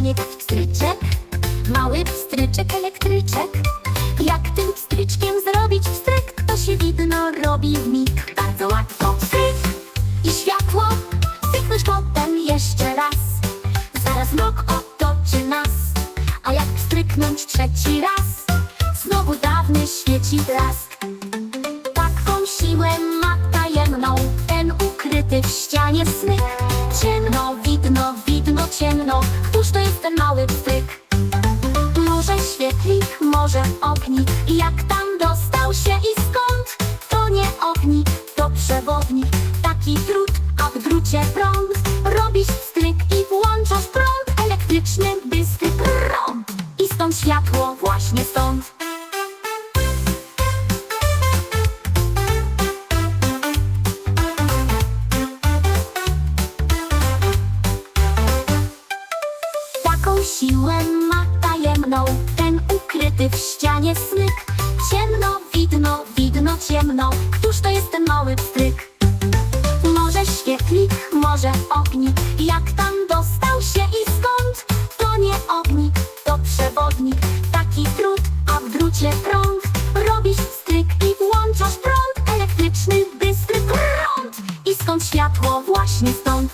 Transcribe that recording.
stanie pstryczek, mały pstryczek elektryczek. Jak tym pstryczkiem zrobić pstryk, to się widno robi w mig. Bardzo łatwo pstryk i światło, stykniesz potem jeszcze raz. Zaraz mrok otoczy nas, a jak pstryknąć trzeci raz, znowu dawny świeci blask. Taką siłę ma tajemną Ten ukryty w ścianie snyk Ciemno, widno, widno, ciemno Mały pstryk? Może świetlik, może ognik Jak tam dostał się i skąd? To nie ognik, to przewodnik Taki drut, a w drucie prąd. Robisz stryk i włączasz prąd. Elektryczny, bystry prąd. I stąd światło, właśnie stąd Taką siłę ma tajemną. Ten ukryty w ścianie smyk. Ciemno, widno, widno, ciemno. Któż to jest ten mały pstryk? Może świetlik, może ognik. Jak tam dostał się i skąd? To nie ognik, to przewodnik. Taki drut, a w drucie prąd. Robisz stryk i włączasz prąd. Elektryczny, bystry prąd. I skąd światło właśnie stąd